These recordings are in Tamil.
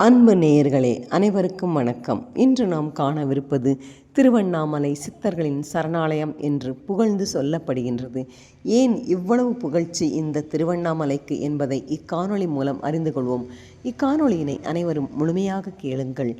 அன்பு நேயர்களே அனைவருக்கும் வணக்கம். இன்று நாம் காணவிருப்பது திருவண்ணாமலை சித்தர்களின் சரணாலயம் என்று புகழ்ந்து சொல்லப்படுகின்றது. ஏன் இவ்வளவு புகழ்ச்சி இந்த திருவண்ணாமலைக்கு என்பதை இக்காணொளி மூலம் அறிந்து கொள்வோம். இக்காணொளியினை அனைவரும் முழுமையாக கேளுங்கள்.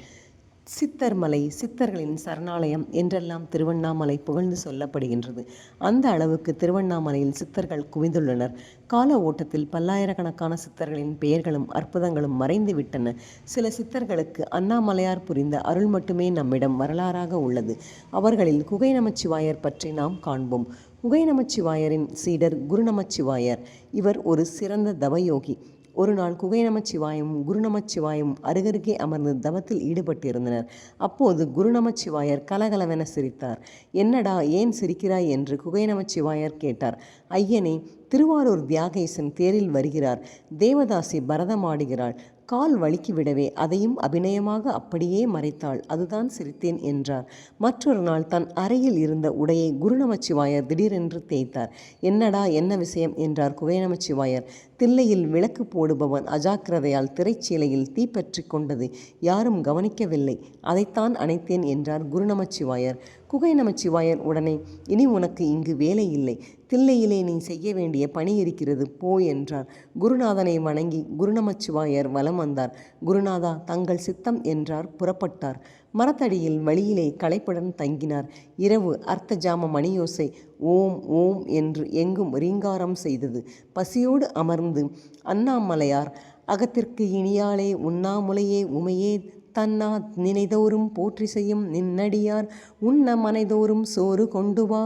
சித்தர்மலை சித்தர்களின் சரணாலயம் என்றெல்லாம் திருவண்ணாமலை புகழ்ந்து சொல்லப்படுகின்றது. அந்த அளவுக்கு திருவண்ணாமலையில் சித்தர்கள் குவிந்துள்ளனர். கால ஓட்டத்தில் பல்லாயிரக்கணக்கான சித்தர்களின் பெயர்களும் அற்புதங்களும் மறைந்து விட்டன. சில சித்தர்களுக்கு அண்ணாமலையார் புரிந்த அருள் மட்டுமே நம்மிடம் வரலாறாக உள்ளது. அவர்களில் குகை நமச்சிவாயர் பற்றி நாம் காண்போம். குகை நமச்சிவாயரின் சீடர் குரு நமச்சிவாயர். இவர் ஒரு சிறந்த தவயோகி. ஒரு நாள் குகை நமச்சிவாயும் குரு நமச்சிவாயும் அருகருகே அமர்ந்து தவத்தில் ஈடுபட்டிருந்தனர். அப்போது குரு நமச்சிவாயர் கலகலவென சிரித்தார். என்னடா ஏன் சிரிக்கிறாய்? என்று குகை நமச்சிவாயர் கேட்டார். ஐயனே திருவாரூர் தியாகேசன் தேரில் வருகிறார். தேவதாசி பரதமாடுகிறாள் கால் வழுக்கிவிடவே அதையும் அபிநயமாக அப்படியே மறைத்தாள். அதுதான் சிரித்தேன் என்றார். மற்றொரு நாள் தன் அறையில் இருந்த உடையை குருநமச்சிவாயர் திடீரென்று தேய்த்தார். என்னடா என்ன விஷயம்? என்றார் குவேநமச்சிவாயர் தில்லையில் விளக்கு போடுபவன் அஜாக்கிரதையால் திரைச்சீலையில் தீப்பற்றி கொண்டது யாரும் கவனிக்கவில்லை. அதைத்தான் அணைத்தேன் என்றார் குருநமச்சிவாயர். குகை நமச்சிவாயன் உடனே இனி உனக்கு இங்கு வேலை இல்லை. தில்லையிலே நீ செய்ய வேண்டிய பணி இருக்கிறது போ என்றார் குருநாதனை வணங்கி குருநமச்சிவாயர் வலம் வந்தார். குருநாதா தங்கள் சித்தம் என்றார் புறப்பட்டார். மரத்தடியில் வழியிலே களைப்புடன் தங்கினார். இரவு அர்த்த ஜாம மணியோசை ஓம் ஓம் என்று எங்கும் ரீங்காரம் செய்தது. பசியோடு அமர்ந்து அண்ணாமலையார் அகத்திற்கு இனியாலே உண்ணாமுலையே உமையே தன்னா நினைதோறும் போற்றி செய்யும் நின்னடியார் உண்ண மனைதோறும் சோறு கொண்டு வா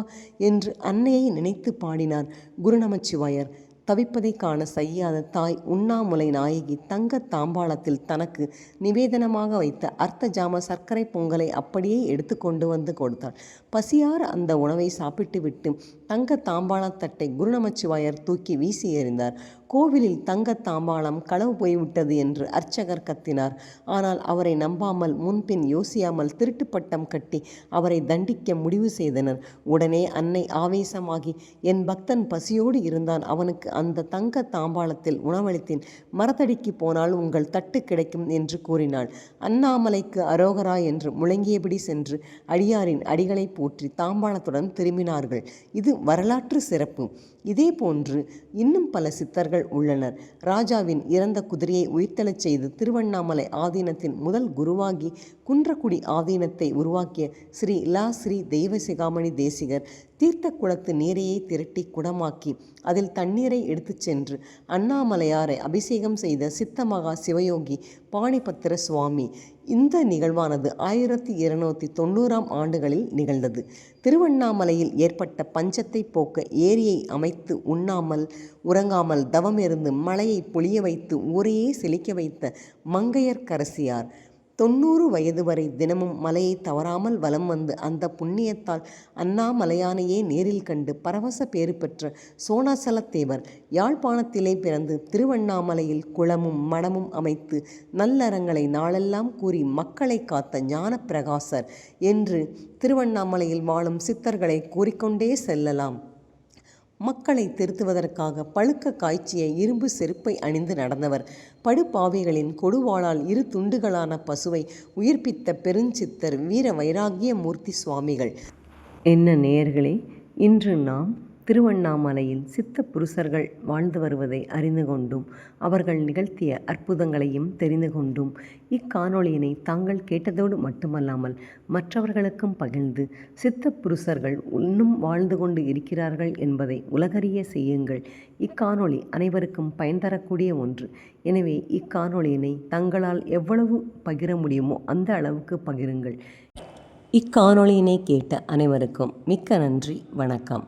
என்று அன்னையை நினைத்து பாடினார் குருநமச்சிவாயர். தவிப்பதை காண செய்யாத தாய் உண்ணாமுலை நாயகி தங்க தாம்பாளத்தில் தனக்கு நிவேதனமாக வைத்த அர்த்த ஜாம சர்க்கரை பொங்கலை அப்படியே எடுத்து கொண்டு வந்து கொடுத்தாள். பசியார் அந்த உணவை சாப்பிட்டுவிட்டு தங்க தாம்பாளத்தட்டை குருநமச்சிவாயர் தூக்கி வீசி எறிந்தார். கோவிலில் தங்க தாம்பாளம் களவு போய்விட்டது என்று அர்ச்சகர் கத்தினார். ஆனால் அவரை நம்பாமல் முன்பின் யோசியாமல் திருட்டு பட்டம் கட்டி அவரை தண்டிக்க முடிவு செய்தனர். உடனே அன்னை ஆவேசமாகி என் பக்தன் பசியோடு இருந்தான். அவனுக்கு அந்த தங்க தாம்பாளத்தில் உணவளித்தேன். மரத்தடிக்கு போனால் உங்கள் தட்டு கிடைக்கும் என்று கூறினாள். அண்ணாமலைக்கு அரோகரா என்று முழங்கியபடி சென்று அடியாரின் அடிகளை போற்றி தாம்பாளத்துடன் திரும்பினார்கள். இது வரலாற்று சிறப்பு. இதே போன்று இன்னும் பல சித்தர்கள் உள்ளனர். ராஜாவின் இறந்த குதிரையை உயிர்த்தெழச் செய்து திருவண்ணாமலை ஆதீனத்தின் முதல் குருவாகி குன்றக்குடி ஆதீனத்தை உருவாக்கிய ஸ்ரீ லா ஸ்ரீ தெய்வ சிகாமணி தேசிகர் தீர்த்த குளத்து நீரையை திரட்டி குடமாக்கி அதில் தண்ணீரை எடுத்துச் சென்று அண்ணாமலையாரை அபிஷேகம் செய்த சித்த மகா சிவயோகி பாணிபத்திர சுவாமி. இந்த நிகழ்வானது ஆயிரத்தி இருநூற்றி தொண்ணூறாம் ஆண்டுகளில் நிகழ்ந்தது. திருவண்ணாமலையில் ஏற்பட்ட பஞ்சத்தை போக்க ஏரியை அமைத்து உண்ணாமல் உறங்காமல் தவம் இருந்து மழையை பொழிய வைத்து ஊரையே செழிக்க வைத்த மங்கையர்க்கரசியார் தொண்ணூறு வயது வரை தினமும் மலையை தவறாமல் வலம் வந்து அந்த புண்ணியத்தால் அண்ணாமலையானையே நேரில் கண்டு பரவச பேறு பெற்ற சோனாசலத்தேவர் யாழ்ப்பாணத்திலே பிறந்து திருவண்ணாமலையில் குளமும் மடமும் அமைத்து நல்லறங்களை நாளெல்லாம் கூறி மக்களை காத்த ஞானப்பிரகாசர் என்று திருவண்ணாமலையில் வாழும் சித்தர்களை கூறிக்கொண்டே செல்லலாம். மக்களை திருத்துவதற்காக பழுக்க காய்ச்சிய இரும்பு செருப்பை அணிந்து நடந்தவர். படுபாவிகளின் கொடுவாளால் இரு துண்டுகளான பசுவை உயிர்ப்பித்த பெருஞ்சித்தர் வீர வைராகிய மூர்த்தி சுவாமிகள். என்ன நேயர்களே இன்று நாம் திருவண்ணாமலையில் சித்த புருஷர்கள் வாழ்ந்து வருவதை அறிந்து கொண்டும் அவர்கள் நிகழ்த்திய அற்புதங்களையும் தெரிந்து கொண்டும் இக்காணொளியினை தாங்கள் கேட்டதோடு மட்டுமல்லாமல் மற்றவர்களுக்கும் பகிர்ந்து சித்த புருஷர்கள் இன்னும் வாழ்ந்து கொண்டு இருக்கிறார்கள் என்பதை உலகறிய செய்யுங்கள். இக்காணொளி அனைவருக்கும் பயன் தரக்கூடிய ஒன்று. எனவே இக்காணொளியினை தங்களால் எவ்வளவு பகிர முடியுமோ அந்த அளவுக்கு பகிருங்கள். இக்காணொளியினை கேட்ட அனைவருக்கும் மிக்க நன்றி. வணக்கம்.